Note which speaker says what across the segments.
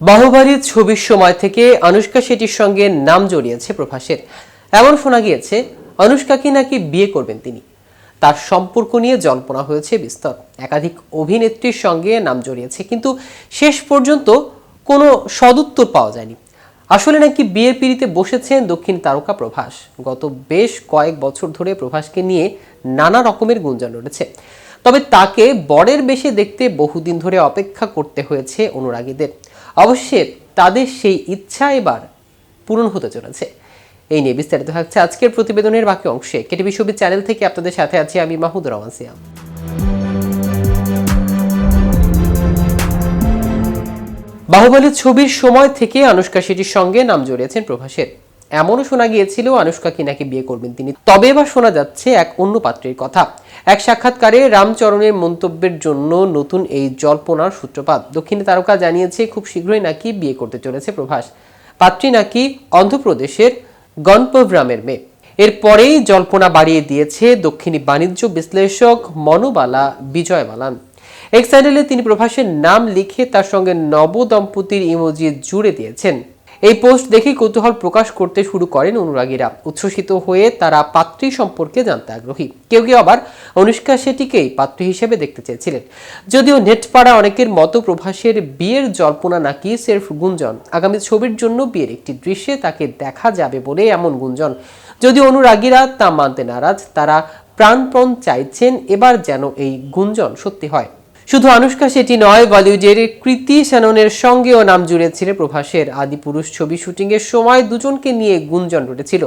Speaker 1: বাহুবাড়ির ছবির সময় থেকে অনুষ্কা শেঠির সঙ্গে নাম জড়িয়েছে প্রভাসের। এমন শোনা গিয়েছে অনুষ্কাকে নাকি বিয়ে করবেন তিনি। তার সম্পর্ক নিয়ে জল্পনা হয়েছে বিস্তর। একাধিক অভিনেত্রীর সঙ্গে নাম জড়িয়েছে, কিন্তু শেষ পর্যন্ত কোনো সদুত্তর পাওয়া যায়নি। আসলে নাকি বিয়ের পিড়িতে বসেছেন দক্ষিণ তারকা প্রভাস। গত বেশ কয়েক বছর ধরে প্রভাসকে নিয়ে নানা রকমের গুঞ্জন উঠেছে তবে তাকে বরের বেশে দেখতে বহুদিন ধরে অপেক্ষা করতে হয়েছে অনুরাগীদের। অবশ্যই তাদের সেই ইচ্ছা এবার পূরণ হতে চলেছে। এই নিয়ে বিস্তারিত থাকছে আজকের প্রতিবেদনের বাকি অংশে। কেটিভি ছবি চ্যানেল থেকে আপনাদের সাথে আছি আমি মাহুদুর রহমান সিয়াম। বাহুবলী ছবির সময় থেকে আনুষ্কা শেঠির সঙ্গে নাম জড়িয়েছেন প্রভাসের। এমনও শোনা গিয়েছিল আনুষ্কাকে নাকি বিয়ে করবেন তিনি। তবে এবার শোনা যাচ্ছে এক অন্য পাত্রের কথা। এক সাক্ষাৎকারে রামচরণের মন্তব্যের জন্য নতুন এই জল্পনার সূত্রপাত। দক্ষিণে তারকা জানিয়েছে, খুব শীঘ্রই নাকি বিয়ে করতে চলেছে প্রভাস। পাত্রী নাকি অন্ধ্রপ্রদেশের গণপভ্রামের মেয়ে। এরপরেই জল্পনা বাড়িয়ে দিয়েছে দক্ষিণী বাণিজ্য বিশ্লেষক মনোবালা বিজয়বালান এক্স হ্যান্ডেলে তিনি প্রভাসের নাম লিখে তার সঙ্গে নব দম্পতির ইমোজি জুড়ে দিয়েছেন। এই পোস্ট দেখে কৌতূহল প্রকাশ করতে শুরু করেন অনুরাগীরা। উচ্ছ্বসিত হয়ে তারা পাত্রী সম্পর্কে জানতে আগ্রহী। কেউ কেউ আবার অনুষ্কা শেঠিকেই পাত্রী হিসেবে দেখতে চেয়েছিলেন। যদিও নেটপাড়া অনেকের মতো প্রভাসের বিয়ের জল্পনা নাকি সেরফ গুঞ্জন। আগামী ছবির জন্য বিয়ের একটি দৃশ্যে তাকে দেখা যাবে বলে এমন গুঞ্জন। যদিও অনুরাগীরা তা মানতে নারাজ, তারা প্রাণপণ চাইছেন এবার যেন এই গুঞ্জন সত্যি হয়। শুধু আনুষ্কা শেঠি নয়, বলিউডের কৃতি শ্যাননের সঙ্গেও নাম জুড়েছিল প্রভাসের। আদিপুরুষ ছবি শুটিংয়ের সময় দুজনকে নিয়ে গুঞ্জন উঠেছিল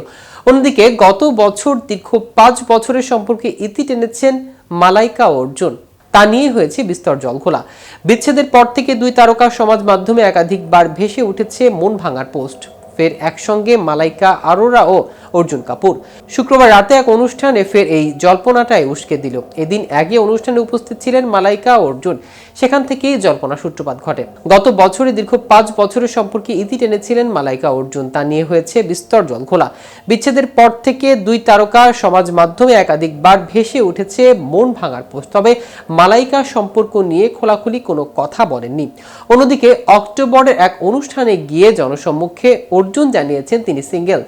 Speaker 1: অন্যদিকে গত বছর দীর্ঘ পাঁচ বছরের সম্পর্কে ইতি টেনেছেন মালাইকা অর্জুন। তা নিয়ে হয়েছে বিস্তর জলঘোলা। বিচ্ছেদের পর থেকে দুই তারকা সমাজ মাধ্যমে একাধিকবার ভেসে উঠেছে মন ভাঙার পোস্ট। ফের একসঙ্গে মালাইকা, আরোরা ও অর্জুন কাপুর। শুক্রবার রাতে এক অনুষ্ঠানে ফের এই জল্পনাটাই উস্কে দিল। এদিন আগে অনুষ্ঠানে উপস্থিত ছিলেন মালাইকা অর্জুন। সেখান থেকেই জল্পনা সূত্রপাত ঘটে। গত বছরে দীর্ঘ পাঁচ বছরের সম্পর্কে ইতি টেনেছিলেন মালাইকা অর্জুন। তা নিয়ে হয়েছে বিস্তর জলঘোলা। বিচ্ছেদের পর থেকে দুই তারকা সমাজ মাধ্যমে একাধিকবার ভেসে উঠেছে মন ভাঙার পোস্ট। তবে মালাইকা সম্পর্ক নিয়ে খোলাখুলি কোনো কথা বলেননি। অন্যদিকে অক্টোবরের এক অনুষ্ঠানে গিয়ে জনসম্মুখে অর্জুন জানিয়েছেন তিনি সিঙ্গেল।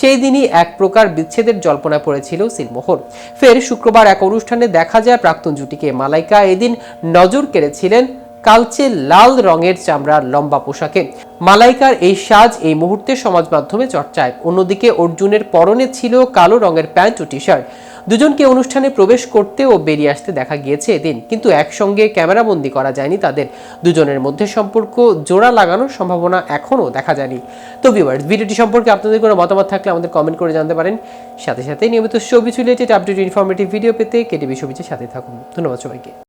Speaker 1: সেই দিনই এক প্রকার বিচ্ছেদের জল্পনা পড়েছিল সিলমোহর। ফের শুক্রবার এক অনুষ্ঠানে দেখা যায় প্রাক্তন জুটিকে মালাইকা এদিন নজর কেড়েছিলেন কালচে লাল রঙের চামড়ার লম্বা পোশাকে। মালাইকার এই সাজ এই মুহূর্তে সমাজ মাধ্যমে চর্চায়। অন্যদিকে অর্জুনের পরনে ছিল কালো রঙের প্যান্ট ও টি শার্ট দুজনকে অনুষ্ঠানে প্রবেশ করতে ও বেরিয়ে আসতে দেখা গিয়েছে এদিন। কিন্তু একসঙ্গে ক্যামেরাবন্দি করা যায়নি তাদের। দুজনের মধ্যে সম্পর্ক জোড়া লাগানোর সম্ভাবনা এখনও দেখা যায়নি। তো ভিউয়ার্স ভিডিওটি সম্পর্কে আপনাদের কোনো মতামত থাকলে আমাদের কমেন্ট করে জানতে পারেন। সাথে সাথে নিয়মিত ছবি রিলেটেড আপডেট ইনফরমেটিভ ভিডিও পেতে কেটিভি ছবিটির সাথে থাকুন। ধন্যবাদ সবাইকে।